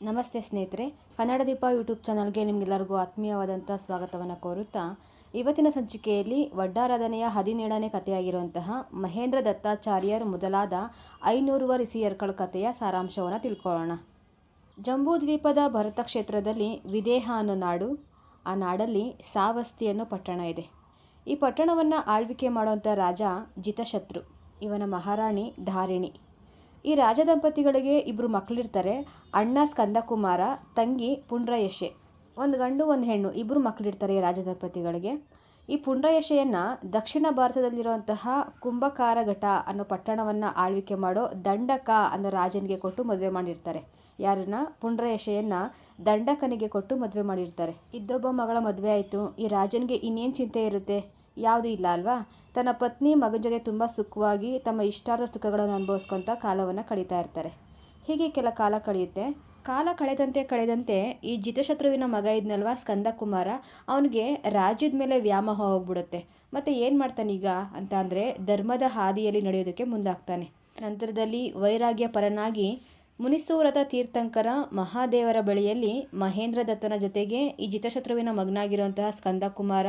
ನಮಸ್ತೆ ಸ್ನೇಹಿತರೆ, ಕನ್ನಡ ದೀಪ ಯೂಟ್ಯೂಬ್ ಚಾನಲ್ಗೆ ನಿಮಗೆಲ್ಲರಿಗೂ ಆತ್ಮೀಯವಾದಂಥ ಸ್ವಾಗತವನ್ನು ಕೋರುತ್ತಾ, ಇವತ್ತಿನ ಸಂಚಿಕೆಯಲ್ಲಿ ವಡ್ಡಾರಾಧನೆಯ ಹದಿನೇಳನೇ ಕಥೆಯಾಗಿರುವಂತಹ ಮಹೇಂದ್ರ ದತ್ತಾಚಾರ್ಯರ್ ಮೊದಲಾದ ಐನೂರುವ ಋಷಿಯರ್ಕಳ ಕಥೆಯ ಸಾರಾಂಶವನ್ನು ತಿಳ್ಕೊಳ್ಳೋಣ. ಜಂಬೂದ್ವೀಪದ ಭರತ ಕ್ಷೇತ್ರದಲ್ಲಿ ವಿದೇಹ ಅನ್ನೋ ನಾಡು, ಆ ನಾಡಲ್ಲಿ ಸಾವಸ್ತಿ ಅನ್ನೋ ಪಟ್ಟಣ ಇದೆ. ಈ ಪಟ್ಟಣವನ್ನು ಆಳ್ವಿಕೆ ಮಾಡುವಂಥ ರಾಜ ಜಿತಶತ್ರು, ಇವನ ಮಹಾರಾಣಿ ಧಾರಿಣಿ. ಈ ರಾಜ ದಂಪತಿಗಳಿಗೆ ಇಬ್ಬರು ಮಕ್ಕಳಿರ್ತಾರೆ ಅಣ್ಣ ಸ್ಕಂದಕುಮಾರ, ತಂಗಿ ಪುಂಡ್ರಯಶೆ. ಒಂದು ಗಂಡು, ಒಂದು ಹೆಣ್ಣು. ಇಬ್ಬರು ಮಕ್ಕಳಿರ್ತಾರೆ ಈ ರಾಜ ದಂಪತಿಗಳಿಗೆ. ಈ ಪುಂಡ್ರಯಶೆಯನ್ನು ದಕ್ಷಿಣ ಭಾರತದಲ್ಲಿರುವಂತಹ ಕುಂಭಕಾರಘಟ ಅನ್ನೋ ಪಟ್ಟಣವನ್ನು ಆಳ್ವಿಕೆ ಮಾಡೋ ದಂಡಕ ಅನ್ನೋ ರಾಜನಿಗೆ ಕೊಟ್ಟು ಮದುವೆ ಮಾಡಿರ್ತಾರೆ. ಯಾರನ್ನ? ಪುಂಡ್ರಯಶೆಯನ್ನು ದಂಡಕನಿಗೆ ಕೊಟ್ಟು ಮದುವೆ ಮಾಡಿರ್ತಾರೆ. ಇದ್ದೊಬ್ಬ ಮಗಳ ಮದುವೆ ಆಯಿತು. ಈ ರಾಜನಿಗೆ ಇನ್ನೇನು ಚಿಂತೆ ಇರುತ್ತೆ? ಯಾವುದೂ ಇಲ್ಲ ಅಲ್ವಾ? ತನ್ನ ಪತ್ನಿ ಮಗನ ಜೊತೆ ತುಂಬ ಸುಖವಾಗಿ ತಮ್ಮ ಇಷ್ಟಾರ್ಥ ಸುಖಗಳನ್ನು ಅನುಭವಿಸ್ಕೊತ ಕಾಲವನ್ನು ಕಳೀತಾ ಇರ್ತಾರೆ. ಹೀಗೆ ಕೆಲ ಕಾಲ ಕಳೆಯುತ್ತೆ. ಕಾಲ ಕಳೆದಂತೆ ಕಳೆದಂತೆ ಈ ಜಿತಶತ್ರುವಿನ ಮಗ ಇದ್ನಲ್ವ ಸ್ಕಂದ ಕುಮಾರ ಅವನಿಗೆ ರಾಜ್ಯದ ಮೇಲೆ ವ್ಯಾಮೋಹ ಹೋಗ್ಬಿಡುತ್ತೆ. ಮತ್ತು ಏನು ಮಾಡ್ತಾನೀಗ ಅಂತ ಅಂದರೆ ಧರ್ಮದ ಹಾದಿಯಲ್ಲಿ ನಡೆಯೋದಕ್ಕೆ ಮುಂದಾಗ್ತಾನೆ. ನಂತರದಲ್ಲಿ ವೈರಾಗ್ಯ ಪರನಾಗಿ ಮುನಿಸೂರದ ತೀರ್ಥಂಕರ ಮಹಾದೇವರ ಬಳಿಯಲ್ಲಿ ಮಹೇಂದ್ರ ದತ್ತನ ಜೊತೆಗೆ ಈ ಜಿತಶತ್ರುವಿನ ಮಗನಾಗಿರುವಂತಹ ಸ್ಕಂದಕುಮಾರ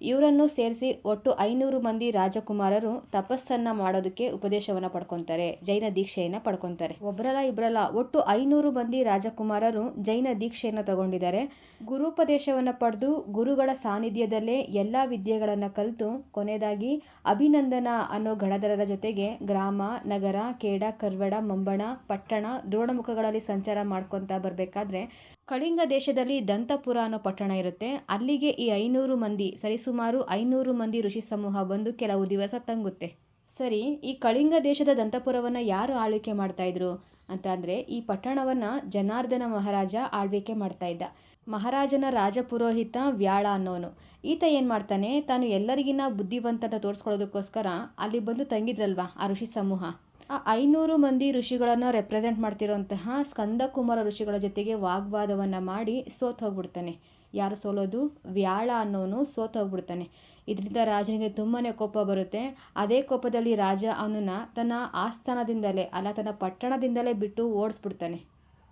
ಇವರನ್ನು ಸೇರಿಸಿ ಒಟ್ಟು ಐನೂರು ಮಂದಿ ರಾಜಕುಮಾರರು ತಪಸ್ಸನ್ನು ಮಾಡೋದಕ್ಕೆ ಉಪದೇಶವನ್ನು ಪಡ್ಕೊತಾರೆ, ಜೈನ ದೀಕ್ಷೆಯನ್ನು ಪಡ್ಕೊತಾರೆ. ಒಬ್ಬರಲ್ಲ ಇಬ್ಬರಲ್ಲ ಒಟ್ಟು ಐನೂರು ಮಂದಿ ರಾಜಕುಮಾರರು ಜೈನ ದೀಕ್ಷೆಯನ್ನು ತಗೊಂಡಿದ್ದಾರೆ. ಗುರುಪದೇಶವನ್ನು ಪಡೆದು ಗುರುಗಳ ಸಾನ್ನಿಧ್ಯದಲ್ಲೇ ಎಲ್ಲ ವಿದ್ಯೆಗಳನ್ನು ಕಲಿತು ಕೊನೆಯದಾಗಿ ಅಭಿನಂದನ ಅನ್ನೋ ಗಣಧರರ ಜೊತೆಗೆ ಗ್ರಾಮ, ನಗರ ಕೇಡ ಕರ್ವಡ, ಮಂಬಣ, ಪಟ್ಟಣ, ದ್ರೋಣಮುಖಗಳಲ್ಲಿ ಸಂಚಾರ ಮಾಡ್ಕೊತಾ ಬರಬೇಕಾದ್ರೆ ಕಳಿಂಗ ದೇಶದಲ್ಲಿ ದಂತಪುರ ಅನ್ನೋ ಪಟ್ಟಣ ಇರುತ್ತೆ. ಅಲ್ಲಿಗೆ ಈ ಐನೂರು ಮಂದಿ, ಸರಿಸುಮಾರು ಐನೂರು ಮಂದಿ ಋಷಿ ಸಮೂಹ ಬಂದು ಕೆಲವು ದಿವಸ ತಂಗುತ್ತೆ. ಸರಿ, ಈ ಕಳಿಂಗ ದೇಶದ ದಂತಪುರವನ್ನು ಯಾರು ಆಳ್ವಿಕೆ ಮಾಡ್ತಾಯಿದ್ರು ಅಂತ ಅಂದರೆ, ಈ ಪಟ್ಟಣವನ್ನು ಜನಾರ್ದನ ಮಹಾರಾಜ ಆಳ್ವಿಕೆ ಮಾಡ್ತಾಯಿದ್ದ ಮಹಾರಾಜನ ರಾಜಪುರೋಹಿತ ವ್ಯಾಳ ಅನ್ನೋನು. ಈತ ಏನು ಮಾಡ್ತಾನೆ, ತಾನು ಎಲ್ಲರಿಗಿನ್ನ ಬುದ್ಧಿವಂತನ ತೋರಿಸ್ಕೊಳ್ಳೋದಕ್ಕೋಸ್ಕರ ಅಲ್ಲಿ ಬಂದು ತಂಗಿದ್ರಲ್ವಾ, ಆ ಋಷಿ ಸಮೂಹ? ಆ ಐನೂರು ಮಂದಿ ಋಷಿಗಳನ್ನು ರೆಪ್ರೆಸೆಂಟ್ ಮಾಡ್ತಿರೋಂತಹ ಸ್ಕಂದಕುಮಾರ ಋಷಿಗಳ ಜೊತೆಗೆ ವಾಗ್ವಾದವನ್ನು ಮಾಡಿ ಸೋತು ಹೋಗ್ಬಿಡ್ತಾನೆ. ಯಾರು ಸೋಲೋದು? ವ್ಯಾಳ ಅನ್ನೋನು ಸೋತ್ ಹೋಗ್ಬಿಡ್ತಾನೆ. ಇದರಿಂದ ರಾಜನಿಗೆ ತುಂಬಾ ಕೋಪ ಬರುತ್ತೆ. ಅದೇ ಕೋಪದಲ್ಲಿ ರಾಜ ಅವನನ್ನು ತನ್ನ ಆಸ್ಥಾನದಿಂದಲೇ, ಅಲ್ಲ ತನ್ನ ಪಟ್ಟಣದಿಂದಲೇ ಬಿಟ್ಟು ಓಡಿಸ್ಬಿಡ್ತಾನೆ.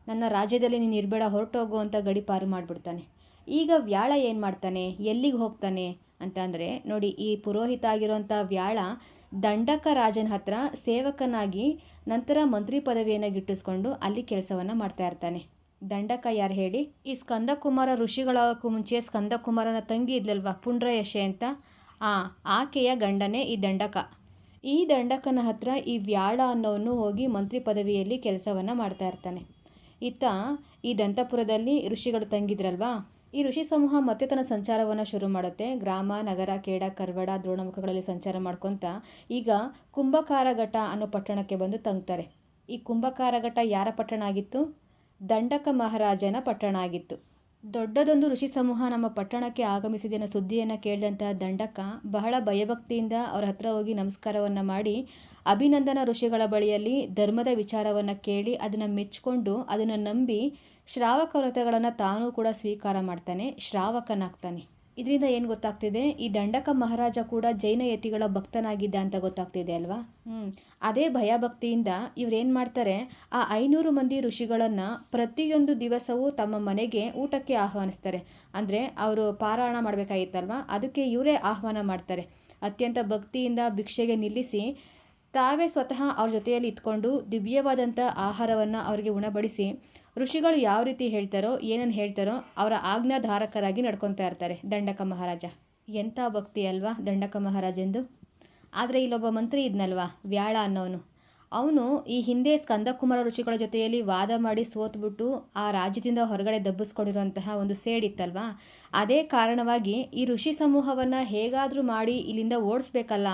ನನ್ನ ರಾಜ್ಯದಲ್ಲಿ ನೀನು ಇರಬೇಡ, ಹೊರಟೋಗು ಅಂತ ಗಡಿಪಾರು ಮಾಡಿಬಿಡ್ತಾನೆ. ಈಗ ವ್ಯಾಳ ಏನು ಮಾಡ್ತಾನೆ? ಎಲ್ಲಿಗೆ ಹೋಗ್ತಾನೆ? ಅಂತ ಅಂದರೆ, ನೋಡಿ ಈ ಪುರೋಹಿತ ಆಗಿರೋಂಥ ವ್ಯಾಳ ದಂಡಕ ರಾಜನ ಹತ್ರ ಸೇವಕನಾಗಿ ನಂತರ ಮಂತ್ರಿ ಪದವಿಯನ್ನು ಗಿಟ್ಟಿಸ್ಕೊಂಡು ಅಲ್ಲಿ ಕೆಲಸವನ್ನು ಮಾಡ್ತಾ ಇರ್ತಾನೆ. ದಂಡಕ ಯಾರು ಹೇಳಿ? ಈ ಸ್ಕಂದಕುಮಾರ ಋಷಿಗಳಕ್ಕೂ ಮುಂಚೆ ಸ್ಕಂದಕುಮಾರನ ತಂಗಿ ಇದ್ಲಲ್ವ ಪುಂಡ್ರಯಶೆ ಅಂತ? ಆ, ಆಕೆಯ ಗಂಡನೇ ಈ ದಂಡಕ. ಈ ದಂಡಕನ ಹತ್ರ ಈ ವ್ಯಾಳ ಅನ್ನೋನು ಹೋಗಿ ಮಂತ್ರಿ ಪದವಿಯಲ್ಲಿ ಕೆಲಸವನ್ನು ಮಾಡ್ತಾ ಇರ್ತಾನೆ. ಇತ್ತ ಈ ದಂತಪುರದಲ್ಲಿ ಋಷಿಗಳು ತಂಗಿದ್ರಲ್ವಾ? ಈ ಋಷಿ ಸಮೂಹ ಮತ್ತೆ ತನ್ನ ಸಂಚಾರವನ್ನು ಶುರು ಮಾಡುತ್ತೆ. ಗ್ರಾಮ, ನಗರ, ಕೇಡ, ಕರ್ವಡ, ದ್ರೋಣಮುಖಗಳಲ್ಲಿ ಸಂಚಾರ ಮಾಡ್ಕೊತ ಈಗ ಕುಂಭಕಾರಘಟ್ಟ ಅನ್ನೋ ಪಟ್ಟಣಕ್ಕೆ ಬಂದು ತಂಗ್ತಾರೆ. ಈ ಕುಂಭಕಾರಘಟ್ಟ ಯಾರ ಪಟ್ಟಣ ಆಗಿತ್ತು? ದಂಡಕ ಮಹಾರಾಜನ ಪಟ್ಟಣ ಆಗಿತ್ತು. ದೊಡ್ಡದೊಂದು ಋಷಿ ಸಮೂಹ ನಮ್ಮ ಪಟ್ಟಣಕ್ಕೆ ಆಗಮಿಸಿದೆ ಅನ್ನೋ ಸುದ್ದಿಯನ್ನು ಕೇಳಿದಂತಹ ದಂಡಕ ಬಹಳ ಭಯಭಕ್ತಿಯಿಂದ ಅವರ ಹತ್ರ ಹೋಗಿ ನಮಸ್ಕಾರವನ್ನು ಮಾಡಿ ಅಭಿನಂದನ ಋಷಿಗಳ ಬಳಿಯಲ್ಲಿ ಧರ್ಮದ ವಿಚಾರವನ್ನು ಕೇಳಿ ಅದನ್ನು ಮೆಚ್ಚಿಕೊಂಡು ಅದನ್ನು ನಂಬಿ ಶ್ರಾವಕ ವ್ರತಗಳನ್ನು ತಾನೂ ಕೂಡ ಸ್ವೀಕಾರ ಮಾಡ್ತಾನೆ, ಶ್ರಾವಕನಾಗ್ತಾನೆ. ಇದರಿಂದ ಏನು ಗೊತ್ತಾಗ್ತಿದೆ? ಈ ದಂಡಕ ಮಹಾರಾಜ ಕೂಡ ಜೈನ ಯತಿಗಳ ಭಕ್ತನಾಗಿದ್ದ ಅಂತ ಗೊತ್ತಾಗ್ತಿದೆ ಅಲ್ವಾ? ಹ್ಞೂ ಅದೇ ಭಯಭಕ್ತಿಯಿಂದ ಇವ್ರೇನು ಮಾಡ್ತಾರೆ? ಆ ಐನೂರು ಮಂದಿ ಋಷಿಗಳನ್ನು ಪ್ರತಿಯೊಂದು ದಿವಸವೂ ತಮ್ಮ ಮನೆಗೆ ಊಟಕ್ಕೆ ಆಹ್ವಾನಿಸ್ತಾರೆ. ಅಂದರೆ ಅವರು ಪಾರಾಯಣ ಮಾಡಬೇಕಾಗಿತ್ತಲ್ವ? ಅದಕ್ಕೆ ಇವರೇ ಆಹ್ವಾನ ಮಾಡ್ತಾರೆ. ಅತ್ಯಂತ ಭಕ್ತಿಯಿಂದ ಭಿಕ್ಷೆಗೆ ನಿಲ್ಲಿಸಿ ತಾವೇ ಸ್ವತಃ ಅವ್ರ ಜೊತೆಯಲ್ಲಿ ಇತ್ಕೊಂಡು ದಿವ್ಯವಾದಂಥ ಆಹಾರವನ್ನು ಅವರಿಗೆ ಉಣಬಡಿಸಿ ಋಷಿಗಳು ಯಾವ ರೀತಿ ಹೇಳ್ತಾರೋ, ಏನೇನು ಹೇಳ್ತಾರೋ ಅವರ ಆಜ್ಞಾಧಾರಕರಾಗಿ ನಡ್ಕೊತಾ ಇರ್ತಾರೆ. ದಂಡಕ ಮಹಾರಾಜ. ಎಂಥ ಭಕ್ತಿ ಅಲ್ವಾ ದಂಡಕ ಮಹಾರಾಜೆಂದು? ಆದರೆ ಇಲ್ಲೊಬ್ಬ ಮಂತ್ರಿ ಇದ್ನಲ್ವಾ, ವ್ಯಾಳ ಅನ್ನೋನು. ಅವನು ಈ ಹಿಂದೆ ಸ್ಕಂದಕುಮಾರ ಋಷಿಗಳ ಜೊತೆಯಲ್ಲಿ ವಾದ ಮಾಡಿ ಸೋತ್ಬಿಟ್ಟು ಆ ರಾಜ್ಯದಿಂದ ಹೊರಗಡೆ ದಬ್ಬಿಸ್ಕೊಂಡಿರುವಂತಹ ಒಂದು ಸೇಡಿತ್ತಲ್ವಾ ಅದೇ ಕಾರಣವಾಗಿ ಈ ಋಷಿ ಸಮೂಹವನ್ನು ಹೇಗಾದರೂ ಮಾಡಿ ಇಲ್ಲಿಂದ ಓಡಿಸ್ಬೇಕಲ್ಲ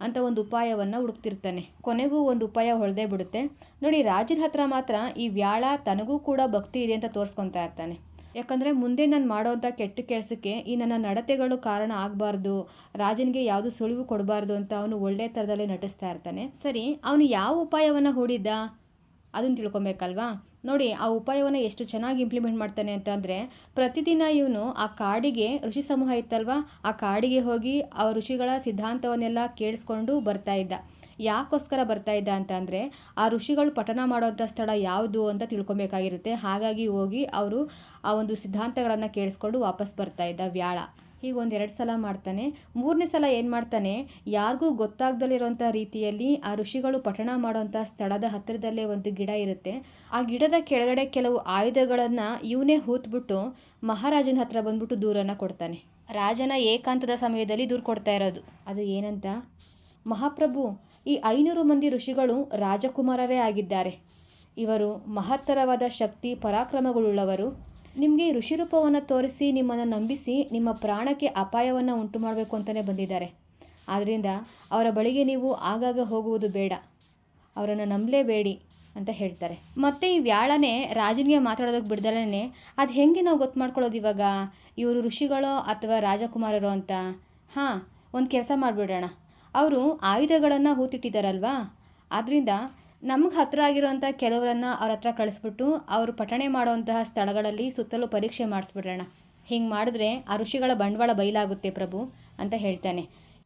ಅಂತ ಒಂದು ಉಪಾಯವನ್ನು ಹುಡುಕ್ತಿರ್ತಾನೆ. ಕೊನೆಗೂ ಒಂದು ಉಪಾಯ ಹೊಳೆದೇ ಬಿಡುತ್ತೆ. ನೋಡಿ, ರಾಜನ ಹತ್ರ ಮಾತ್ರ ಈ ವ್ಯಾಳ ತನಗೂ ಕೂಡ ಭಕ್ತಿ ಇದೆ ಅಂತ ತೋರಿಸ್ಕೊತಾ ಇರ್ತಾನೆ. ಯಾಕಂದರೆ ಮುಂದೆ ನಾನು ಮಾಡೋವಂಥ ಕೆಟ್ಟ ಕೆಲಸಕ್ಕೆ ಈ ನನ್ನ ನಡತೆಗಳು ಕಾರಣ ಆಗಬಾರ್ದು, ರಾಜನಿಗೆ ಯಾವುದು ಸುಳಿವು ಕೊಡಬಾರ್ದು ಅಂತ ಅವನು ಒಳ್ಳೆ ಥರದಲ್ಲೇ ನಟಿಸ್ತಾ ಇರ್ತಾನೆ. ಸರಿ, ಅವನು ಯಾವ ಉಪಾಯವನ್ನು ಹೂಡಿದ್ದ? ಅದನ್ನು ತಿಳ್ಕೊಬೇಕಲ್ವಾ? ನೋಡಿ, ಆ ಉಪಾಯವನ್ನು ಎಷ್ಟು ಚೆನ್ನಾಗಿ ಇಂಪ್ಲಿಮೆಂಟ್ ಮಾಡ್ತಾನೆ ಅಂತಂದರೆ ಪ್ರತಿದಿನ ಇವನು ಆ ಕಾಡಿಗೆ ಋಷಿ ಸಮೂಹ ಇತ್ತಲ್ವಾ? ಆ ಕಾಡಿಗೆ ಹೋಗಿ ಆ ಋಷಿಗಳ ಸಿದ್ಧಾಂತವನ್ನೆಲ್ಲ ಕೇಳಿಸ್ಕೊಂಡು ಬರ್ತಾ ಇದ್ದ. ಯಾಕೋಸ್ಕರ ಬರ್ತಾ ಇದ್ದ ಅಂತ ಅಂದರೆ, ಆ ಋಷಿಗಳು ಪಠಣ ಮಾಡುವಂಥ ಸ್ಥಳ ಯಾವುದು ಅಂತ ತಿಳ್ಕೊಬೇಕಾಗಿರುತ್ತೆ. ಹಾಗಾಗಿ ಹೋಗಿ ಅವರು ಆ ಒಂದು ಸಿದ್ಧಾಂತಗಳನ್ನು ಕೇಳಿಸ್ಕೊಂಡು ವಾಪಸ್ ಬರ್ತಾ ಇದ್ದ ವ್ಯಾಳ. ಹೀಗೆ ಒಂದು ಎರಡು ಸಲ ಮಾಡ್ತಾನೆ. ಮೂರನೇ ಸಲ ಏನು ಮಾಡ್ತಾನೆ, ಯಾರಿಗೂ ಗೊತ್ತಾಗ್ದಲ್ಲಿರೋಂಥ ರೀತಿಯಲ್ಲಿ ಆ ಋಷಿಗಳು ಪಠಣ ಮಾಡೋಂಥ ಸ್ಥಳದ ಹತ್ತಿರದಲ್ಲೇ ಒಂದು ಗಿಡ ಇರುತ್ತೆ. ಆ ಗಿಡದ ಕೆಳಗಡೆ ಕೆಲವು ಆಯುಧಗಳನ್ನು ಇವನೇ ಹೂತ್ಬಿಟ್ಟು ಮಹಾರಾಜನ ಹತ್ರ ಬಂದ್ಬಿಟ್ಟು ದೂರನ್ನು ಕೊಡ್ತಾನೆ. ರಾಜನ ಏಕಾಂತದ ಸಮಯದಲ್ಲಿ ದೂರು ಕೊಡ್ತಾ ಇರೋದು. ಅದು ಏನಂತ? ಮಹಾಪ್ರಭು, ಈ ಐನೂರು ಮಂದಿ ಋಷಿಗಳು ರಾಜಕುಮಾರರೇ ಆಗಿದ್ದಾರೆ. ಇವರು ಮಹತ್ತರವಾದ ಶಕ್ತಿ, ಪರಾಕ್ರಮಗಳುಳ್ಳವರು. ನಿಮಗೆ ಋಷಿ ರೂಪವನ್ನು ತೋರಿಸಿ, ನಿಮ್ಮನ್ನು ನಂಬಿಸಿ, ನಿಮ್ಮ ಪ್ರಾಣಕ್ಕೆ ಅಪಾಯವನ್ನು ಉಂಟು ಮಾಡಬೇಕು ಅಂತಲೇ ಬಂದಿದ್ದಾರೆ. ಆದ್ದರಿಂದ ಅವರ ಬಳಿಗೆ ನೀವು ಆಗಾಗ ಹೋಗುವುದು ಬೇಡ. ಅವರನ್ನು ನಂಬಲೇಬೇಡಿ ಅಂತ ಹೇಳ್ತಾರೆ. ಮತ್ತು ಈ ವ್ಯಾಳನೆ ರಾಜನಿಗೆ ಮಾತಾಡೋದಕ್ಕೆ ಬಿಡ್ದಲೇ ಅದು ಹೆಂಗೆ ನಾವು ಗೊತ್ತು ಮಾಡ್ಕೊಳ್ಳೋದು ಇವಾಗ? ಇವರು ಋಷಿಗಳೋ ಅಥವಾ ರಾಜಕುಮಾರರೋ ಅಂತ? ಹಾಂ, ಒಂದು ಕೆಲಸ ಮಾಡಿಬಿಡೋಣ. ಅವರು ಆಯುಧಗಳನ್ನು ಹೂತಿಟ್ಟಿದ್ದಾರಲ್ವಾ ಆದ್ದರಿಂದ ನಮ್ಗೆ ಹತ್ರ ಆಗಿರೋಂಥ ಕೆಲವರನ್ನು ಅವ್ರ ಹತ್ರ ಕಳಿಸ್ಬಿಟ್ಟು ಅವರು ಪಠಣೆ ಮಾಡುವಂತಹ ಸ್ಥಳಗಳಲ್ಲಿ ಸುತ್ತಲೂ ಪರೀಕ್ಷೆ ಮಾಡಿಸ್ಬಿಡೋಣ ಹಿಂಗೆ ಮಾಡಿದ್ರೆ ಆ ಋಷಿಗಳ ಬಂಡವಾಳ ಬಯಲಾಗುತ್ತೆ ಪ್ರಭು ಅಂತ ಹೇಳ್ತಾನೆ.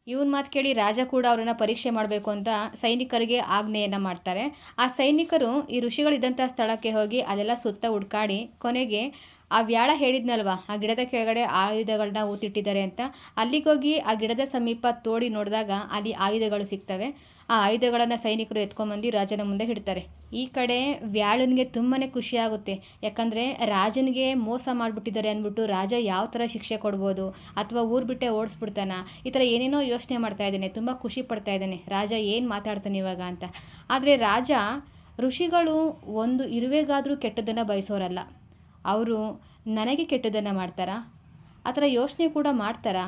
ಇವನ್ ಮಾತು ಕೇಳಿ ರಾಜ ಕೂಡ ಅವರನ್ನು ಪರೀಕ್ಷೆ ಮಾಡಬೇಕು ಅಂತ ಸೈನಿಕರಿಗೆ ಆಜ್ಞೆಯನ್ನು ಮಾಡ್ತಾರೆ. ಆ ಸೈನಿಕರು ಈ ಋಷಿಗಳಿದ್ದಂಥ ಸ್ಥಳಕ್ಕೆ ಹೋಗಿ ಅಲ್ಲೆಲ್ಲ ಸುತ್ತ ಹುಡ್ಕಾಡಿ ಕೊನೆಗೆ ಆ ವ್ಯಾಳ ಹೇಳಿದ್ನಲ್ವ, ಆ ಗಿಡದ ಕೆಳಗಡೆ ಆಯುಧಗಳನ್ನ ಊತಿಟ್ಟಿದ್ದಾರೆ ಅಂತ. ಅಲ್ಲಿಗೋಗಿ ಆ ಗಿಡದ ಸಮೀಪ ತೋಡಿ ನೋಡಿದಾಗ ಅಲ್ಲಿ ಆಯುಧಗಳು ಸಿಗ್ತವೆ. ಆ ಆಯುಧಗಳನ್ನು ಸೈನಿಕರು ಎತ್ಕೊಂಬಂದು ರಾಜನ ಮುಂದೆ ಹಿಡ್ತಾರೆ. ಈ ಕಡೆ ವ್ಯಾಳನಿಗೆ ತುಂಬಾ ಖುಷಿ ಆಗುತ್ತೆ. ಯಾಕಂದರೆ ರಾಜನಿಗೆ ಮೋಸ ಮಾಡಿಬಿಟ್ಟಿದ್ದಾರೆ ಅಂದ್ಬಿಟ್ಟು ರಾಜ ಯಾವ ಥರ ಶಿಕ್ಷೆ ಕೊಡ್ಬೋದು ಅಥವಾ ಊರು ಬಿಟ್ಟೆ ಓಡಿಸ್ಬಿಡ್ತಾನ? ಈ ಥರ ಏನೇನೋ ಯೋಚನೆ ಮಾಡ್ತಾ ಇದ್ದಾನೆ. ತುಂಬ ಖುಷಿ ಪಡ್ತಾ ಇದ್ದಾನೆ. ರಾಜ ಏನು ಮಾತಾಡ್ತಾನೆ ಇವಾಗ ಅಂತ. ಆದರೆ ರಾಜ ಋಷಿಗಳು ಒಂದು ಇರುವೆಗಾದರೂ ಕೆಟ್ಟದನ್ನು ಬಯಸೋರಲ್ಲ. ಅವರು ನನಗೆ ಕೆಟ್ಟದನ್ನು ಮಾಡ್ತಾರಾ? ಆ ಥರ ಯೋಚನೆ ಕೂಡ ಮಾಡ್ತಾರಾ?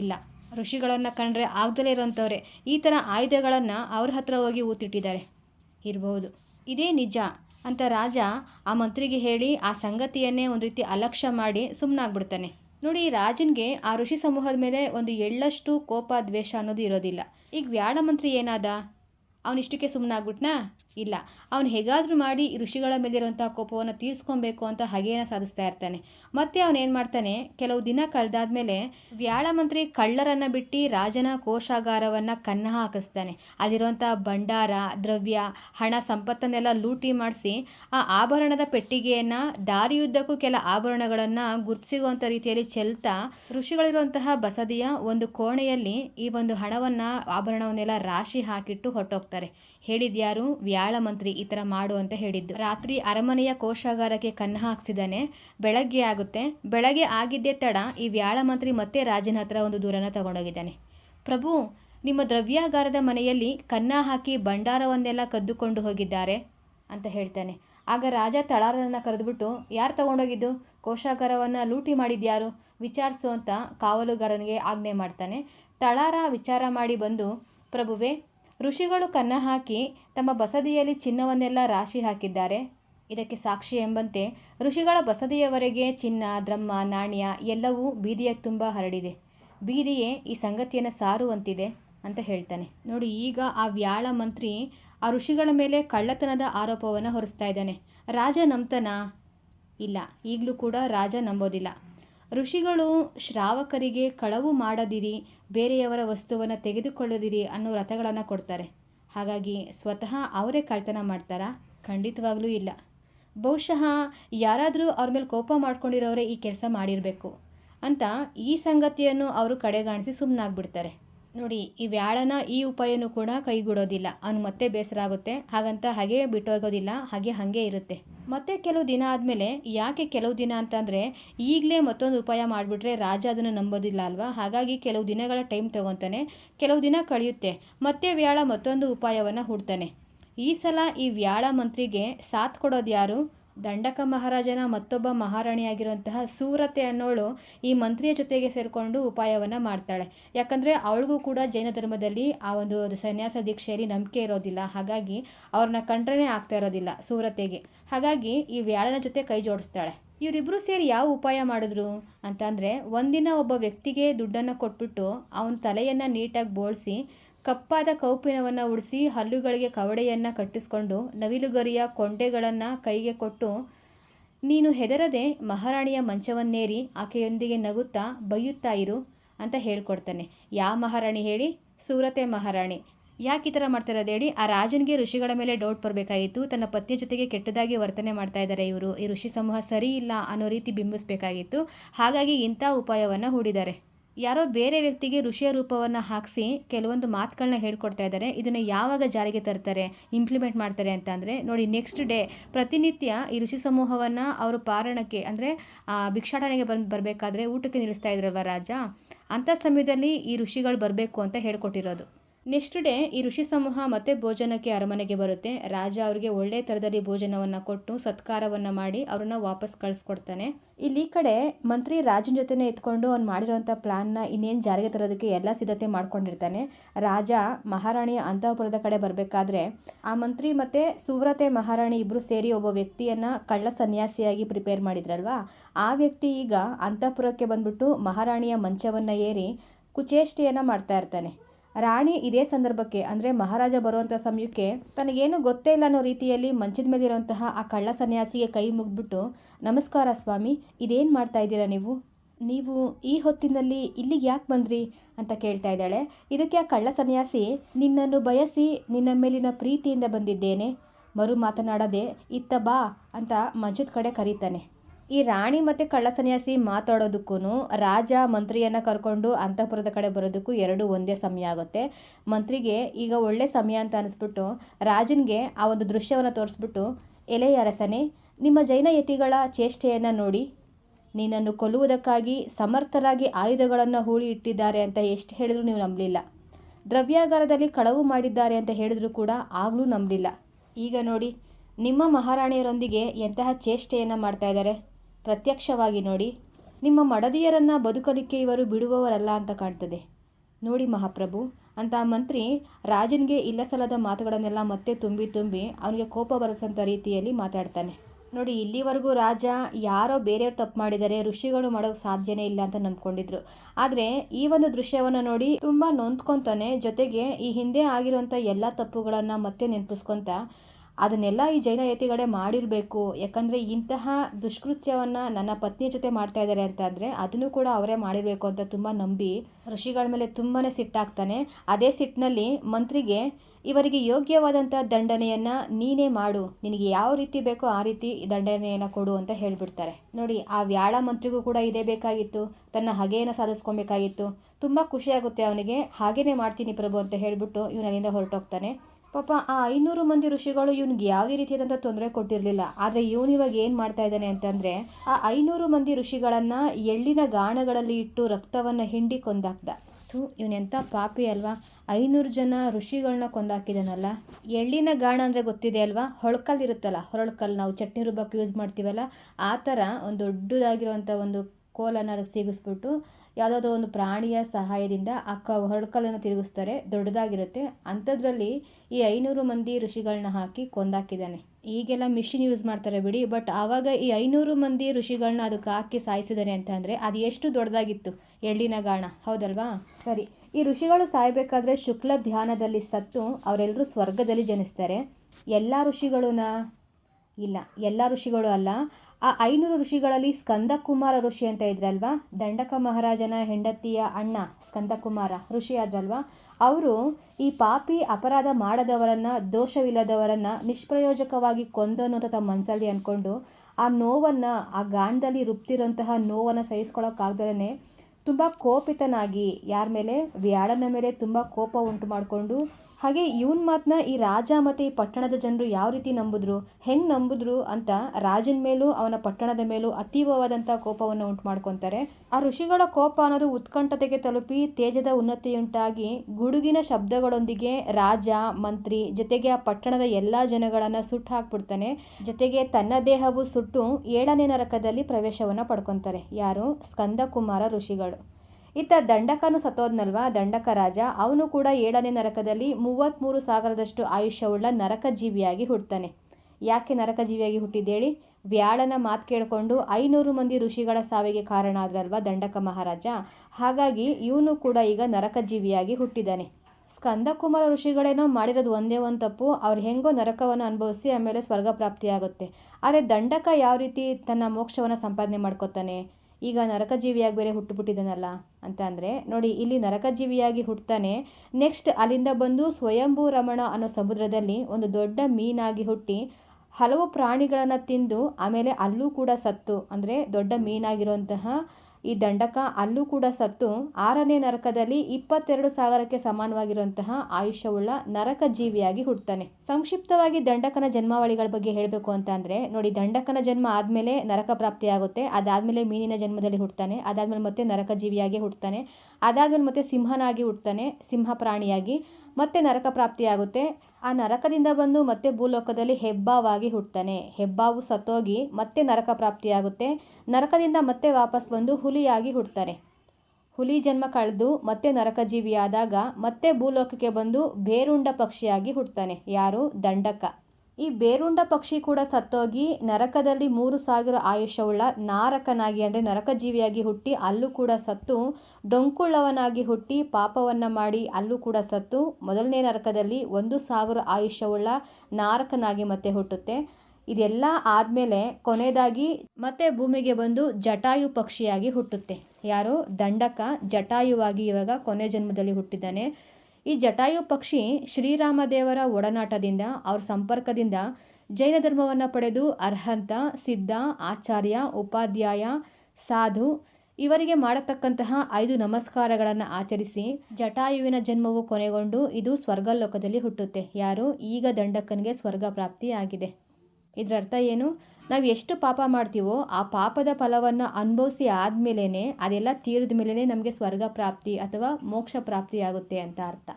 ಇಲ್ಲ. ಋಷಿಗಳನ್ನು ಕಂಡ್ರೆ ಆಗ್ದಲೇ ಇರೋಂಥವ್ರೆ ಈ ಥರ ಆಯುಧಗಳನ್ನು ಅವ್ರ ಹತ್ರ ಹೋಗಿ ಊತಿಟ್ಟಿದ್ದಾರೆ. ಇರಬಹುದು ಇದೇ ನಿಜ ಅಂತ ರಾಜ ಆ ಮಂತ್ರಿಗೆ ಹೇಳಿ ಆ ಸಂಗತಿಯನ್ನೇ ಒಂದು ರೀತಿ ಅಲಕ್ಷ್ಯ ಮಾಡಿ ಸುಮ್ಮನಾಗ್ಬಿಡ್ತಾನೆ ನೋಡಿ, ರಾಜನಿಗೆ ಆ ಋಷಿ ಸಮೂಹದ ಮೇಲೆ ಒಂದು ಎಳ್ಳಷ್ಟು ಕೋಪ ದ್ವೇಷ ಅನ್ನೋದು ಇರೋದಿಲ್ಲ. ಈಗ ವ್ಯಾಡ ಮಂತ್ರಿ ಏನಾದ? ಅವನಿಷ್ಟಕ್ಕೆ ಸುಮ್ಮನಾಗ್ಬಿಟ್ನಾ ಇಲ್ಲ. ಅವನು ಹೇಗಾದರೂ ಮಾಡಿ ಋಷಿಗಳ ಮೇಲಿರುವಂಥ ಕೋಪವನ್ನು ತೀರಿಸ್ಕೊಬೇಕು ಅಂತ ಹಾಗೇನ ಸಾಧಿಸ್ತಾ ಇರ್ತಾನೆ. ಮತ್ತೆ ಅವನೇನು ಮಾಡ್ತಾನೆ? ಕೆಲವು ದಿನ ಕಳೆದಾದ್ಮೇಲೆ ವ್ಯಾಳ ಮಂತ್ರಿ ಕಳ್ಳರನ್ನು ಬಿಟ್ಟು ರಾಜನ ಕೋಶಾಗಾರವನ್ನು ಕನ್ನ ಹಾಕಿಸ್ತಾನೆ. ಅಲ್ಲಿರುವಂಥ ಭಂಡಾರ, ದ್ರವ್ಯ, ಹಣ ಸಂಪತ್ತನ್ನೆಲ್ಲ ಲೂಟಿ ಮಾಡಿಸಿ ಆ ಆಭರಣದ ಪೆಟ್ಟಿಗೆಯನ್ನು ದಾರಿಯುದ್ದಕ್ಕೂ ಕೆಲ ಆಭರಣಗಳನ್ನು ಗುರುತಿಸುವಂಥ ರೀತಿಯಲ್ಲಿ ಚೆಲ್ತಾ ಋಷಿಗಳಿರುವಂತಹ ಬಸದಿಯ ಒಂದು ಕೋಣೆಯಲ್ಲಿ ಈ ಒಂದು ಹಣವನ್ನು, ಆಭರಣವನ್ನೆಲ್ಲ ರಾಶಿ ಹಾಕಿಟ್ಟು ಹೊರಟೋಗ್ತಾರೆ. ಹೇಳಿದ್ಯಾರು? ವ್ಯಾಳ ಮಂತ್ರಿ, ಈ ಥರ ಮಾಡು ಅಂತ ಹೇಳಿದ್ದು. ರಾತ್ರಿ ಅರಮನೆಯ ಕೋಶಾಗಾರಕ್ಕೆ ಕನ್ನ ಹಾಕ್ಸಿದ್ದಾನೆ ಬೆಳಗ್ಗೆ ಆಗುತ್ತೆ. ಬೆಳಗ್ಗೆ ಆಗಿದ್ದೇ ತಡ ಈ ವ್ಯಾಳ ಮಂತ್ರಿ ಮತ್ತೆ ರಾಜನ ಹತ್ರ ಒಂದು ದೂರನ ತಗೊಂಡೋಗಿದ್ದಾನೆ. ಪ್ರಭು, ನಿಮ್ಮ ದ್ರವ್ಯಾಗಾರದ ಮನೆಯಲ್ಲಿ ಕನ್ನ ಹಾಕಿ ಭಂಡಾರವನ್ನೆಲ್ಲ ಕದ್ದುಕೊಂಡು ಹೋಗಿದ್ದಾರೆ ಅಂತ ಹೇಳ್ತಾನೆ. ಆಗ ರಾಜ ತಳಾರನನ್ನು ಕರೆದುಬಿಟ್ಟು, ಯಾರು ತಗೊಂಡೋಗಿದ್ದು? ಕೋಶಾಗಾರವನ್ನು ಲೂಟಿ ಮಾಡಿದ್ಯಾರು? ವಿಚಾರಿಸು ಅಂತ ಕಾವಲುಗಾರನಿಗೆ ಆಜ್ಞೆ ಮಾಡ್ತಾನೆ. ತಳಾರ ವಿಚಾರ ಮಾಡಿ ಬಂದು, ಪ್ರಭುವೇ ಋಷಿಗಳು ಕನ್ನ ಹಾಕಿ ತಮ್ಮ ಬಸದಿಯಲ್ಲಿ ಚಿನ್ನವನ್ನೆಲ್ಲ ರಾಶಿ ಹಾಕಿದ್ದಾರೆ. ಇದಕ್ಕೆ ಸಾಕ್ಷಿ ಎಂಬಂತೆ ಋಷಿಗಳ ಬಸದಿಯವರೆಗೆ ಚಿನ್ನ ದ್ರಮ್ಮ ನಾಣ್ಯ ಎಲ್ಲವೂ ಬೀದಿಯ ತುಂಬ ಹರಡಿದೆ. ಬೀದಿಯೇ ಈ ಸಂಗತಿಯನ್ನು ಸಾರುವಂತಿದೆ ಅಂತ ಹೇಳ್ತಾನೆ. ನೋಡಿ, ಈಗ ಆ ವ್ಯಾಳ ಮಂತ್ರಿ ಆ ಋಷಿಗಳ ಮೇಲೆ ಕಳ್ಳತನದ ಆರೋಪವನ್ನು ಹೊರಿಸ್ತಾ ಇದ್ದಾನೆ. ರಾಜ ನಂಬ್ತಾನ ಇಲ್ಲ, ಈಗಲೂ ಕೂಡ ರಾಜ ನಂಬೋದಿಲ್ಲ. ಋಷಿಗಳು ಶ್ರಾವಕರಿಗೆ ಕಳವು ಮಾಡದಿರಿ, ಬೇರೆಯವರ ವಸ್ತುವನ್ನು ತೆಗೆದುಕೊಳ್ಳದಿರಿ ಅನ್ನೋ ರಥಗಳನ್ನು ಕೊಡ್ತಾರೆ. ಹಾಗಾಗಿ ಸ್ವತಃ ಅವರೇ ಕಳ್ತನ ಮಾಡ್ತಾರಾ? ಖಂಡಿತವಾಗಲೂ ಇಲ್ಲ. ಬಹುಶಃ ಯಾರಾದರೂ ಅವ್ರ ಮೇಲೆ ಕೋಪ ಮಾಡ್ಕೊಂಡಿರೋರೇ ಈ ಕೆಲಸ ಮಾಡಿರಬೇಕು ಅಂತ ಈ ಸಂಗತಿಯನ್ನು ಅವರು ಕಡೆಗಾಣಿಸಿ ಸುಮ್ಮನಾಗ್ಬಿಡ್ತಾರೆ ನೋಡಿ, ಈ ವ್ಯಾಳನ ಈ ಉಪಾಯನೂ ಕೂಡ ಕೈಗೂಡೋದಿಲ್ಲ. ಅವನು ಮತ್ತೆ ಬೇಸರ ಆಗುತ್ತೆ. ಹಾಗಂತ ಹಾಗೆ ಬಿಟ್ಟೋಗೋದಿಲ್ಲ. ಹಾಗೆ ಹಾಗೆ ಇರುತ್ತೆ. ಮತ್ತೆ ಕೆಲವು ದಿನ ಆದಮೇಲೆ ಯಾಕೆ ಕೆಲವು ದಿನ ಅಂತಂದರೆ ಈಗಲೇ ಮತ್ತೊಂದು ಉಪಾಯ ಮಾಡಿಬಿಟ್ರೆ ರಾಜ ಅದನ್ನು ನಂಬೋದಿಲ್ಲ ಅಲ್ವಾ? ಹಾಗಾಗಿ ಕೆಲವು ದಿನಗಳ ಟೈಮ್ ತಗೊತಾನೆ, ಕೆಲವು ದಿನ ಕಳೆಯುತ್ತೆ. ಮತ್ತೆ ವ್ಯಾಳ ಮತ್ತೊಂದು ಉಪಾಯವನ್ನು ಹುಡ್ತಾನೆ. ಈ ಸಲ ಈ ವ್ಯಾಳ ಮಂತ್ರಿಗೆ ಸಾಥ್ ಕೊಡೋದು ಯಾರು ದಂಡಕ ಮಹಾರಾಜನ ಮತ್ತೊಬ್ಬ ಮಹಾರಾಣಿಯಾಗಿರುವಂತಹ ಸೂರತೆ ಅನ್ನೋಳು ಈ ಮಂತ್ರಿಯ ಜೊತೆಗೆ ಸೇರಿಕೊಂಡು ಉಪಾಯವನ್ನು ಮಾಡ್ತಾಳೆ. ಯಾಕಂದರೆ ಅವಳಿಗೂ ಕೂಡ ಜೈನ ಧರ್ಮದಲ್ಲಿ ಆ ಒಂದು ಸನ್ಯಾಸ ದೀಕ್ಷೆಯಲ್ಲಿ ನಂಬಿಕೆ ಇರೋದಿಲ್ಲ. ಹಾಗಾಗಿ ಅವ್ರನ್ನ ಕಂಡ್ರೇ ಆಗ್ತಾ ಇರೋದಿಲ್ಲ ಸೂರತೆಗೆ. ಹಾಗಾಗಿ ಈ ವ್ಯಾಳನ ಜೊತೆ ಕೈ ಜೋಡಿಸ್ತಾಳೆ. ಇವರಿಬ್ಬರು ಸೇರಿ ಯಾವ ಉಪಾಯ ಮಾಡಿದ್ರು? ಅಂತಂದರೆ, ಒಂದಿನ ಒಬ್ಬ ವ್ಯಕ್ತಿಗೆ ದುಡ್ಡನ್ನು ಕೊಟ್ಬಿಟ್ಟು ಅವನ ತಲೆಯನ್ನು ನೀಟಾಗಿ ಬೋಳಿಸಿ ಕಪ್ಪಾದ ಕೌಪಿನವನ್ನು ಉಡಿಸಿ ಹಲ್ಲುಗಳಿಗೆ ಕವಡೆಯನ್ನು ಕಟ್ಟಿಸಿಕೊಂಡು ನವಿಲುಗರಿಯ ಕೊಂಡೆಗಳನ್ನು ಕೈಗೆ ಕೊಟ್ಟು, ನೀನು ಹೆದರದೆ ಮಹಾರಾಣಿಯ ಮಂಚವನ್ನೇರಿ, ಆಕೆಯೊಂದಿಗೆ ನಗುತ್ತಾ ಬೈಯುತ್ತಾ ಇರು ಅಂತ ಹೇಳ್ಕೊಡ್ತಾನೆ. ಯಾವ ಮಹಾರಾಣಿ ಹೇಳಿ? ಸೂರತೆ ಮಹಾರಾಣಿ. ಯಾಕೆ ಈ ಥರ ಮಾಡ್ತಿರೋದು ಹೇಳಿ? ಆ ರಾಜನಿಗೆ ಋಷಿಗಳ ಮೇಲೆ ಡೌಟ್ ಬರಬೇಕಾಗಿತ್ತು. ತನ್ನ ಪತ್ನಿಯ ಜೊತೆಗೆ ಕೆಟ್ಟದಾಗಿ ವರ್ತನೆ ಮಾಡ್ತಾ ಇದ್ದಾರೆ ಇವರು. ಈ ಋಷಿ ಸಮೂಹ ಸರಿ ಇಲ್ಲ ಅನ್ನೋ ರೀತಿ ಬಿಂಬಿಸಬೇಕಾಗಿತ್ತು. ಹಾಗಾಗಿ ಇಂಥ ಉಪಾಯವನ್ನು ಹೂಡಿದ್ದಾರೆ. ಯಾರೋ ಬೇರೆ ವ್ಯಕ್ತಿಗೆ ಋಷಿಯ ರೂಪವನ್ನು ಹಾಕಿಸಿ ಕೆಲವೊಂದು ಮಾತುಗಳನ್ನ ಹೇಳ್ಕೊಡ್ತಾ ಇದ್ದಾರೆ ಇದನ್ನು ಯಾವಾಗ ಜಾರಿಗೆ ತರ್ತಾರೆ ಇಂಪ್ಲಿಮೆಂಟ್ ಮಾಡ್ತಾರೆ ಅಂತ ಅಂದರೆ, ನೋಡಿ ನೆಕ್ಸ್ಟ್ ಡೇ ಪ್ರತಿನಿತ್ಯ ಈ ಋಷಿ ಸಮೂಹವನ್ನು ಅವರು ಪಾರಣಕ್ಕೆ ಅಂದರೆ ಭಿಕ್ಷಾಟನೆಗೆ ಬಂದು ಬರಬೇಕಾದ್ರೆ ಊಟಕ್ಕೆ ನಿಲ್ಲಿಸ್ತಾ ಇದ್ರಲ್ವ ರಾಜ? ಅಂಥ ಸಮಯದಲ್ಲಿ ಈ ಋಷಿಗಳು ಬರಬೇಕು ಅಂತ ಹೇಳ್ಕೊಟ್ಟಿರೋದು. ನೆಕ್ಸ್ಟ್ ಡೇ ಈ ಋಷಿ ಸಮೂಹ ಮತ್ತೆ ಭೋಜನಕ್ಕೆ ಅರಮನೆಗೆ ಬರುತ್ತೆ. ರಾಜ ಅವರಿಗೆ ಒಳ್ಳೆ ಥರದಲ್ಲಿ ಭೋಜನವನ್ನು ಕೊಟ್ಟು ಸತ್ಕಾರವನ್ನು ಮಾಡಿ ಅವ್ರನ್ನ ವಾಪಸ್ ಕಳಿಸ್ಕೊಡ್ತಾನೆ. ಇಲ್ಲಿ ಕಡೆ ಮಂತ್ರಿ ರಾಜನ ಜೊತೆನೇ ಎತ್ಕೊಂಡು ಅವ್ನು ಮಾಡಿರೋಂಥ ಪ್ಲಾನ್ನ ಇನ್ನೇನು ಜಾರಿಗೆ ತರೋದಕ್ಕೆ ಎಲ್ಲ ಸಿದ್ಧತೆ ಮಾಡ್ಕೊಂಡಿರ್ತಾನೆ. ರಾಜ, ಮಹಾರಾಣಿಯ ಅಂತಃಪುರದ ಕಡೆ ಬರಬೇಕಾದ್ರೆ ಆ ಮಂತ್ರಿ ಮತ್ತೆ ಸುವ್ರತೆ, ಮಹಾರಾಣಿ ಇಬ್ಬರು ಸೇರಿ ಒಬ್ಬ ವ್ಯಕ್ತಿಯನ್ನು ಕಳ್ಳ ಸನ್ಯಾಸಿಯಾಗಿ ಪ್ರಿಪೇರ್ ಮಾಡಿದ್ರಲ್ವಾ? ಆ ವ್ಯಕ್ತಿ ಈಗ ಅಂತಃಪುರಕ್ಕೆ ಬಂದ್ಬಿಟ್ಟು ಮಹಾರಾಣಿಯ ಮಂಚವನ್ನು ಏರಿ ಕುಚೇಷ್ಟೆಯನ್ನು ಮಾಡ್ತಾ ಇರ್ತಾನೆ. ರಾಣಿ ಇದೇ ಸಂದರ್ಭಕ್ಕೆ, ಅಂದರೆ ಮಹಾರಾಜ ಬರುವಂಥ ಸಮಯಕ್ಕೆ ತನಗೇನು ಗೊತ್ತೇ ಇಲ್ಲ ಅನ್ನೋ ರೀತಿಯಲ್ಲಿ ಮಂಚದ ಮೇಲಿರುವಂತಹ ಆ ಕಳ್ಳ ಸನ್ಯಾಸಿಗೆ ಕೈ ಮುಗಿದ್ಬಿಟ್ಟು, ನಮಸ್ಕಾರ ಸ್ವಾಮಿ, ಇದೇನು ಮಾಡ್ತಾ ಇದ್ದೀರಾ ನೀವು? ನೀವು ಈ ಹೊತ್ತಿನಲ್ಲಿ ಇಲ್ಲಿಗೆ ಯಾಕೆ ಬಂದ್ರಿ? ಅಂತ ಕೇಳ್ತಾ ಇದ್ದಾಳೆ. ಇದಕ್ಕೆ ಆ ಕಳ್ಳ ಸನ್ಯಾಸಿ, ನಿನ್ನನ್ನು ಬಯಸಿ ನಿನ್ನ ಮೇಲಿನ ಪ್ರೀತಿಯಿಂದ ಬಂದಿದ್ದೇನೆ. ಮರು ಮಾತನಾಡದೆ ಇತ್ತ ಬಾ ಅಂತ ಮಂಚದ ಕಡೆ ಕರೀತಾನೆ. ಈ ರಾಣಿ ಮತ್ತು ಕಳ್ಳ ಸನ್ಯಾಸಿ ಮಾತಾಡೋದಕ್ಕೂ ರಾಜ ಮಂತ್ರಿಯನ್ನು ಕರ್ಕೊಂಡು ಅಂತಃಪುರದ ಕಡೆ ಬರೋದಕ್ಕೂ ಎರಡು ಒಂದೇ ಸಮಯ ಆಗುತ್ತೆ. ಮಂತ್ರಿಗೆ ಈಗ ಒಳ್ಳೆ ಸಮಯ ಅಂತ ಅನಿಸ್ಬಿಟ್ಟು ರಾಜನಿಗೆ ಆ ಒಂದು ದೃಶ್ಯವನ್ನು ತೋರಿಸ್ಬಿಟ್ಟು ಎಲೆಯ ಅರಸನೆ, ನಿಮ್ಮ ಜೈನ ಯತಿಗಳ ಚೇಷ್ಟೆಯನ್ನು ನೋಡಿ. ನಿನ್ನನ್ನು ಕೊಲ್ಲುವುದಕ್ಕಾಗಿ ಸಮರ್ಥರಾಗಿ ಆಯುಧಗಳನ್ನು ಹೂಳಿ ಇಟ್ಟಿದ್ದಾರೆ ಅಂತ ಎಷ್ಟು ಹೇಳಿದ್ರು ನೀವು ನಂಬಲಿಲ್ಲ. ದ್ರವ್ಯಾಗಾರದಲ್ಲಿ ಕಳವು ಮಾಡಿದ್ದಾರೆ ಅಂತ ಹೇಳಿದ್ರು ಕೂಡ ಆಗಲೂ ನಂಬಲಿಲ್ಲ. ಈಗ ನೋಡಿ, ನಿಮ್ಮ ಮಹಾರಾಣಿಯರೊಂದಿಗೆ ಎಂತಹ ಚೇಷ್ಟೆಯನ್ನು ಮಾಡ್ತಾ ಇದ್ದಾರೆ? ಪ್ರತ್ಯಕ್ಷವಾಗಿ ನೋಡಿ, ನಿಮ್ಮ ಮಡದಿಯರನ್ನು ಬದುಕಲಿಕ್ಕೆ ಇವರು ಬಿಡುವವರಲ್ಲ ಅಂತ ಕಾಣ್ತದೆ. ನೋಡಿ ಮಹಾಪ್ರಭು ಅಂತ ಮಂತ್ರಿ ರಾಜನಿಗೆ ಇಲ್ಲಸಲದ ಮಾತುಗಳನ್ನೆಲ್ಲ ಮತ್ತೆ ತುಂಬಿ ತುಂಬಿ ಅವನಿಗೆ ಕೋಪ ಬರೆಸೋಂಥ ರೀತಿಯಲ್ಲಿ ಮಾತಾಡ್ತಾನೆ. ನೋಡಿ, ಇಲ್ಲಿವರೆಗೂ ರಾಜ ಯಾರೋ ಬೇರೆಯವ್ರು ತಪ್ಪು ಮಾಡಿದರೆ ಋಷಿಗಳು ಮಾಡೋಕ್ಕೆ ಸಾಧ್ಯನೇ ಇಲ್ಲ ಅಂತ ನಂಬ್ಕೊಂಡಿದ್ರು. ಆದರೆ ಈ ಒಂದು ದೃಶ್ಯವನ್ನು ನೋಡಿ ತುಂಬ ನೊಂದ್ಕೊತಾನೆ, ಜೊತೆಗೆ ಈ ಹಿಂದೆ ಆಗಿರುವಂಥ ಎಲ್ಲ ತಪ್ಪುಗಳನ್ನು ಮತ್ತೆ ನೆನಪಿಸ್ಕೊತ ಅದನ್ನೆಲ್ಲ ಈ ಜೈನ ಯತಿಗಳೇ ಮಾಡಿರಬೇಕು. ಯಾಕಂದರೆ ಇಂತಹ ದುಷ್ಕೃತ್ಯವನ್ನು ನನ್ನ ಪತ್ನಿಯ ಜೊತೆ ಮಾಡ್ತಾ ಇದ್ದಾರೆ ಅಂತ ಅಂದರೆ ಅದನ್ನು ಕೂಡ ಅವರೇ ಮಾಡಿರಬೇಕು ಅಂತ ತುಂಬ ನಂಬಿ ಋಷಿಗಳ ಮೇಲೆ ತುಂಬಾ ಸಿಟ್ಟಾಗ್ತಾನೆ. ಅದೇ ಸಿಟ್ಟಿನಲ್ಲಿ ಮಂತ್ರಿಗೆ, ಇವರಿಗೆ ಯೋಗ್ಯವಾದಂಥ ದಂಡನೆಯನ್ನು ನೀನೇ ಮಾಡು. ನಿನಗೆ ಯಾವ ರೀತಿ ಬೇಕೋ ಆ ರೀತಿ ದಂಡನೆಯನ್ನು ಕೊಡು ಅಂತ ಹೇಳಿಬಿಡ್ತಾರೆ. ನೋಡಿ, ಆ ವ್ಯಾಳ ಮಂತ್ರಿಗೂ ಕೂಡ ಇದೇ ಬೇಕಾಗಿತ್ತು. ತನ್ನ ಹಗೆಯನ್ನು ಸಾಧಿಸ್ಕೊಬೇಕಾಗಿತ್ತು. ತುಂಬ ಖುಷಿಯಾಗುತ್ತೆ ಅವನಿಗೆ. ಹಾಗೇನೇ ಮಾಡ್ತೀನಿ ಪ್ರಭು ಅಂತ ಹೇಳಿಬಿಟ್ಟು ಇವನಲ್ಲಿಂದ ಹೊರಟೋಗ್ತಾನೆ. ಪಾಪ ಆ ಐನೂರು ಮಂದಿ ಋಷಿಗಳು ಇವ್ನಿಗೆ ಯಾವುದೇ ರೀತಿಯಾದಂಥ ತೊಂದರೆ ಕೊಟ್ಟಿರಲಿಲ್ಲ. ಆದರೆ ಇವನು ಇವಾಗ ಏನು ಮಾಡ್ತಾ ಇದ್ದಾನೆ ಅಂತಂದರೆ, ಆ ಐನೂರು ಮಂದಿ ಋಷಿಗಳನ್ನು ಎಳ್ಳಿನ ಗಾಣಗಳಲ್ಲಿ ಇಟ್ಟು ರಕ್ತವನ್ನು ಹಿಂಡಿ ಕೊಂದಾಕ್ದ. ಇವನ್ ಇವನೆಂಥ ಪಾಪಿ ಅಲ್ವಾ? ಐನೂರು ಜನ ಋಷಿಗಳನ್ನ ಕೊಂದಾಕಿದಾನಲ್ಲ. ಎಳ್ಳಿನ ಗಾಣ ಅಂದರೆ ಗೊತ್ತಿದೆ ಅಲ್ವಾ? ಹೊಳ್ಕಲ್ ಇರುತ್ತಲ್ಲ ಹೊರಳ್ಕಲ್ ನಾವು ಚಟ್ನಿ ರುಬ್ಬಕ್ಕೆ ಯೂಸ್ ಮಾಡ್ತೀವಲ್ಲ, ಆ ಥರ ಒಂದು ದೊಡ್ಡದಾಗಿರುವಂಥ ಒಂದು ಕೋಲನ್ನು ಅದಕ್ಕೆ ಸಿಗಿಸ್ಬಿಟ್ಟು ಯಾವುದಾದ್ರೂ ಒಂದು ಪ್ರಾಣಿಯ ಸಹಾಯದಿಂದ ಆ ಕ ತಿರುಗಿಸ್ತಾರೆ, ದೊಡ್ಡದಾಗಿರುತ್ತೆ. ಅಂಥದ್ರಲ್ಲಿ ಈ ಐನೂರು ಮಂದಿ ಋಷಿಗಳನ್ನ ಹಾಕಿ ಕೊಂದಾಕಿದ್ದಾನೆ. ಈಗೆಲ್ಲ ಮಿಷಿನ್ ಯೂಸ್ ಮಾಡ್ತಾರೆ ಬಿಡಿ, ಬಟ್ ಆವಾಗ ಈ ಐನೂರು ಮಂದಿ ಋಷಿಗಳನ್ನ ಅದಕ್ಕೆ ಹಾಕಿ ಸಾಯಿಸಿದ್ದಾನೆ ಅಂತ ಅಂದರೆ ಅದು ಎಷ್ಟು ದೊಡ್ಡದಾಗಿತ್ತು? ಎಳ್ಳಿನ ಗಾಣ, ಹೌದಲ್ವಾ? ಸರಿ, ಈ ಋಷಿಗಳು ಸಾಯಬೇಕಾದ್ರೆ ಶುಕ್ಲ ಧ್ಯಾನದಲ್ಲಿ ಸತ್ತು ಅವರೆಲ್ಲರೂ ಸ್ವರ್ಗದಲ್ಲಿ ಜನಿಸ್ತಾರೆ. ಎಲ್ಲ ಋಷಿಗಳೂನಾ ಇಲ್ಲ, ಎಲ್ಲ ಋಷಿಗಳು ಅಲ್ಲ. ಆ ಐನೂರು ಋಷಿಗಳಲ್ಲಿ ಸ್ಕಂದಕುಮಾರ ಋಷಿ ಅಂತ ಇದ್ರಲ್ವಾ? ದಂಡಕ ಮಹಾರಾಜನ ಹೆಂಡತಿಯ ಅಣ್ಣ ಸ್ಕಂದಕುಮಾರ ಋಷಿ ಆದ್ರಲ್ವಾ? ಅವರು ಈ ಪಾಪಿ ಅಪರಾಧ ಮಾಡದವರನ್ನು, ದೋಷವಿಲ್ಲದವರನ್ನು ನಿಷ್ಪ್ರಯೋಜಕವಾಗಿ ಕೊಂದನು ಅಂತ ತಮ್ಮ ಮನಸ್ಸಲ್ಲಿ ಅಂದ್ಕೊಂಡು ಆ ನೋವನ್ನು, ಆ ಗಾಂಡದಲ್ಲಿ ರುಬ್ತಿರೋಂತಹ ನೋವನ್ನು ಸಹಿಸ್ಕೊಳ್ಳೋಕ್ಕಾಗ್ದೇ ತುಂಬ ಕೋಪಿತನಾಗಿ, ಯಾರ ಮೇಲೆ? ವ್ಯಾಳನ ಮೇಲೆ ತುಂಬ ಕೋಪ ಉಂಟು ಮಾಡಿಕೊಂಡು ಹಾಗೆ ಇವನ್ ಮಾತನ್ನ ಈ ರಾಜ ಮತ್ತು ಈ ಪಟ್ಟಣದ ಜನರು ಯಾವ ರೀತಿ ನಂಬಿದ್ರು, ಹೆಂಗೆ ನಂಬಿದ್ರು ಅಂತ ರಾಜನ ಮೇಲೂ ಅವನ ಪಟ್ಟಣದ ಮೇಲೂ ಅತೀವವಾದಂಥ ಕೋಪವನ್ನು ಉಂಟು ಮಾಡ್ಕೊತಾರೆ. ಆ ಋಷಿಗಳ ಕೋಪ ಅನ್ನೋದು ಉತ್ಕಂಠತೆಗೆ ತಲುಪಿ ತೇಜದ ಉನ್ನತಿಯುಂಟಾಗಿ ಗುಡುಗಿನ ಶಬ್ದಗಳೊಂದಿಗೆ ರಾಜ, ಮಂತ್ರಿ ಜೊತೆಗೆ ಆ ಪಟ್ಟಣದ ಎಲ್ಲ ಜನಗಳನ್ನು ಸುಟ್ಟು ಹಾಕ್ಬಿಡ್ತಾನೆ. ಜೊತೆಗೆ ತನ್ನ ದೇಹವು ಸುಟ್ಟು ಏಳನೇ ನರಕದಲ್ಲಿ ಪ್ರವೇಶವನ್ನು ಪಡ್ಕೊತಾರೆ. ಯಾರು? ಸ್ಕಂದಕುಮಾರ ಋಷಿಗಳು. ಇತ್ತ ದಂಡಕನು ಸತ್ತೋದ್ನಲ್ವಾ? ದಂಡಕ ರಾಜ, ಅವನು ಕೂಡ ಏಳನೇ ನರಕದಲ್ಲಿ ಮೂವತ್ತ್ಮೂರು ಸಾವಿರದಷ್ಟು ಆಯುಷ್ಯವುಳ್ಳ ನರಕ ಜೀವಿಯಾಗಿ ಹುಟ್ಟುತ್ತಾನೆ. ಯಾಕೆ ನರಕ ಜೀವಿಯಾಗಿ ಹುಟ್ಟಿದ್ದೇಳಿ? ವ್ಯಾಳನ ಮಾತು ಕೇಳಿಕೊಂಡು ಐನೂರು ಮಂದಿ ಋಷಿಗಳ ಸಾವಿಗೆ ಕಾರಣ ಆದ್ರಲ್ವಾ ದಂಡಕ ಮಹಾರಾಜ? ಹಾಗಾಗಿ ಇವನು ಕೂಡ ಈಗ ನರಕ ಜೀವಿಯಾಗಿ ಹುಟ್ಟಿದ್ದಾನೆ. ಸ್ಕಂದಕುಮಾರ ಋಷಿಗಳೇನೋ ಮಾಡಿರೋದು ಒಂದೇ ಒಂದು ತಪ್ಪು. ಅವ್ರು ಹೆಂಗೋ ನರಕವನ್ನು ಅನುಭವಿಸಿ ಆಮೇಲೆ ಸ್ವರ್ಗ ಪ್ರಾಪ್ತಿಯಾಗುತ್ತೆ. ಆದರೆ ದಂಡಕ ಯಾವ ರೀತಿ ತನ್ನ ಮೋಕ್ಷವನ್ನು ಸಂಪಾದನೆ ಮಾಡ್ಕೋತಾನೆ? ಈಗ ನರಕಜೀವಿಯಾಗಿ ಬೇರೆ ಹುಟ್ಟುಬಿಟ್ಟಿದ್ದಾನಲ್ಲ ಅಂತ ಅಂದರೆ, ನೋಡಿ, ಇಲ್ಲಿ ನರಕಜೀವಿಯಾಗಿ ಹುಟ್ಟುತ್ತಾನೆ ನೆಕ್ಸ್ಟ್ ಅಲ್ಲಿಂದ ಬಂದು ಸ್ವಯಂಭೂ ರಮಣ ಅನ್ನೋ ಸಮುದ್ರದಲ್ಲಿ ಒಂದು ದೊಡ್ಡ ಮೀನಾಗಿ ಹುಟ್ಟಿ, ಹಲವು ಪ್ರಾಣಿಗಳನ್ನು ತಿಂದು, ಆಮೇಲೆ ಅಲ್ಲೂ ಕೂಡ ಸತ್ತು, ಅಂದರೆ ದೊಡ್ಡ ಮೀನಾಗಿರುವಂತಹ ಈ ದಂಡಕ ಅಲ್ಲೂ ಕೂಡ ಸತ್ತು ಆರನೇ ನರಕದಲ್ಲಿ ಇಪ್ಪತ್ತೆರಡು ಸಾವಿರಕ್ಕೆ ಸಮಾನವಾಗಿರುವಂತಹ ಆಯುಷ್ಯವುಳ್ಳ ನರಕ ಜೀವಿಯಾಗಿ ಹುಟ್ಟುತ್ತಾನೆ. ಸಂಕ್ಷಿಪ್ತವಾಗಿ ದಂಡಕನ ಜನ್ಮಾವಳಿಗಳ ಬಗ್ಗೆ ಹೇಳಬೇಕು ಅಂತ ನೋಡಿ ದಂಡಕನ ಜನ್ಮ ಆದಮೇಲೆ ನರಕ ಪ್ರಾಪ್ತಿಯಾಗುತ್ತೆ, ಅದಾದಮೇಲೆ ಮೀನಿನ ಜನ್ಮದಲ್ಲಿ ಹುಟ್ಟುತ್ತಾನೆ, ಅದಾದಮೇಲೆ ಮತ್ತೆ ನರಕ ಜೀವಿಯಾಗಿ ಹುಟ್ಟುತ್ತಾನೆ, ಅದಾದಮೇಲೆ ಮತ್ತೆ ಸಿಂಹನಾಗಿ ಹುಟ್ಟುತ್ತಾನೆ, ಸಿಂಹ ಪ್ರಾಣಿಯಾಗಿ ಮತ್ತೆ ನರಕ ಪ್ರಾಪ್ತಿಯಾಗುತ್ತೆ. ಆ ನರಕದಿಂದ ಬಂದು ಮತ್ತೆ ಭೂಲೋಕದಲ್ಲಿ ಹೆಬ್ಬಾವಾಗಿ ಹುಟ್ಟುತ್ತಾನೆ. ಹೆಬ್ಬಾವು ಸತ್ತೋಗಿ ಮತ್ತೆ ನರಕ ಪ್ರಾಪ್ತಿಯಾಗುತ್ತೆ. ನರಕದಿಂದ ಮತ್ತೆ ವಾಪಸ್ ಬಂದು ಹುಲಿಯಾಗಿ ಹುಡ್ತಾನೆ ಹುಲಿ ಜನ್ಮ ಕಳೆದು ಮತ್ತೆ ನರಕ ಜೀವಿಯಾದಾಗ ಮತ್ತೆ ಭೂಲೋಕಕ್ಕೆ ಬಂದು ಬೇರುಂಡ ಪಕ್ಷಿಯಾಗಿ ಹುಟ್ಟುತ್ತಾನೆ. ಯಾರು? ದಂಡಕ. ಈ ಬೇರುಂಡ ಪಕ್ಷಿ ಕೂಡ ಸತ್ತೋಗಿ ನರಕದಲ್ಲಿ ಮೂರು ಸಾವಿರ ಆಯುಷ್ಯವುಳ್ಳ ನಾರಕನಾಗಿ ಅಂದರೆ ನರಕ ಜೀವಿಯಾಗಿ ಹುಟ್ಟಿ ಅಲ್ಲೂ ಕೂಡ ಸತ್ತು, ಡೊಂಕುಳ್ಳವನಾಗಿ ಹುಟ್ಟಿ ಪಾಪವನ್ನು ಮಾಡಿ ಅಲ್ಲೂ ಕೂಡ ಸತ್ತು, ಮೊದಲನೇ ನರಕದಲ್ಲಿ ಒಂದು ಸಾವಿರ ಆಯುಷ್ಯವುಳ್ಳ ನಾರಕನಾಗಿ ಮತ್ತೆ ಹುಟ್ಟುತ್ತೆ. ಇದೆಲ್ಲ ಆದಮೇಲೆ ಕೊನೆಯದಾಗಿ ಮತ್ತೆ ಭೂಮಿಗೆ ಬಂದು ಜಟಾಯು ಪಕ್ಷಿಯಾಗಿ ಹುಟ್ಟುತ್ತೆ. ಯಾರು? ದಂಡಕ ಜಟಾಯುವಾಗಿ ಇವಾಗ ಕೊನೆ ಜನ್ಮದಲ್ಲಿ ಹುಟ್ಟಿದ್ದಾನೆ. ಈ ಜಟಾಯು ಪಕ್ಷಿ ಶ್ರೀರಾಮದೇವರ ಒಡನಾಟದಿಂದ, ಅವ್ರ ಸಂಪರ್ಕದಿಂದ ಜೈನ ಧರ್ಮವನ್ನು ಪಡೆದು ಅರ್ಹಂತ, ಸಿದ್ಧ, ಆಚಾರ್ಯ, ಉಪಾಧ್ಯಾಯ, ಸಾಧು ಇವರಿಗೆ ಮಾಡತಕ್ಕಂತಹ ಐದು ನಮಸ್ಕಾರಗಳನ್ನು ಆಚರಿಸಿ ಜಟಾಯುವಿನ ಜನ್ಮವು ಕೊನೆಗೊಂಡು ಇದು ಸ್ವರ್ಗಲೋಕದಲ್ಲಿ ಹುಟ್ಟುತ್ತೆ. ಯಾರು? ಈಗ ದಂಡಕನಿಗೆ ಸ್ವರ್ಗ ಪ್ರಾಪ್ತಿ ಆಗಿದೆ ಇದರ ಅರ್ಥ ಏನು? ನಾವು ಎಷ್ಟು ಪಾಪ ಮಾಡ್ತೀವೋ ಆ ಪಾಪದ ಫಲವನ್ನು ಅನುಭವಿಸಿ ಆದಮೇಲೇ ಅದೆಲ್ಲ ತೀರಿದ ಮೇಲೇ ನಮಗೆ ಸ್ವರ್ಗ ಪ್ರಾಪ್ತಿ ಅಥವಾ ಮೋಕ್ಷ ಪ್ರಾಪ್ತಿ ಆಗುತ್ತೆ ಅಂತ ಅರ್ಥ.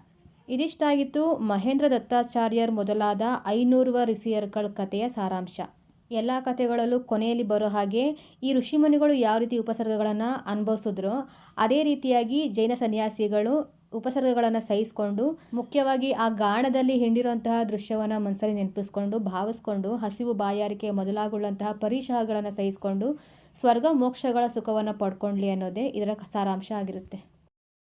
ಇದಿಷ್ಟಾಗಿತ್ತು ಮಹೇಂದ್ರ ದತ್ತಾಚಾರ್ಯರ್ ಮೊದಲಾದ ಐನೂರುವ ಋಷಿಯರ್ಗಳ ಕಥೆಯ ಸಾರಾಂಶ. ಎಲ್ಲ ಕಥೆಗಳಲ್ಲೂ ಕೊನೆಯಲ್ಲಿ ಬರೋ ಹಾಗೆ ಈ ಋಷಿಮುನಿಗಳು ಯಾವ ರೀತಿ ಉಪಸರ್ಗಗಳನ್ನು ಅನುಭವಿಸಿದ್ರೋ, ಅದೇ ರೀತಿಯಾಗಿ ಜೈನ ಸನ್ಯಾಸಿಗಳು ಉಪಸರ್ಗಗಳನ್ನು ಸಹಿಸಿಕೊಂಡು, ಮುಖ್ಯವಾಗಿ ಆ ಗಾಣದಲ್ಲಿ ಹಿಂಡಿರುವಂತಹ ದೃಶ್ಯವನ್ನು ಮನಸ್ಸಲ್ಲಿ ನೆನಪಿಸ್ಕೊಂಡು, ಭಾವಿಸ್ಕೊಂಡು, ಹಸಿವು ಬಾಯಾರಿಕೆ ಮೊದಲಾಗುಳ್ಳಂತಹ ಪರಿಶಹಗಳನ್ನು ಸಹಿಸಿಕೊಂಡು, ಸ್ವರ್ಗ ಮೋಕ್ಷಗಳ ಸುಖವನ್ನು ಪಡ್ಕೊಳ್ಳಿ ಅನ್ನೋದೇ ಇದರ ಸಾರಾಂಶ ಆಗಿರುತ್ತೆ.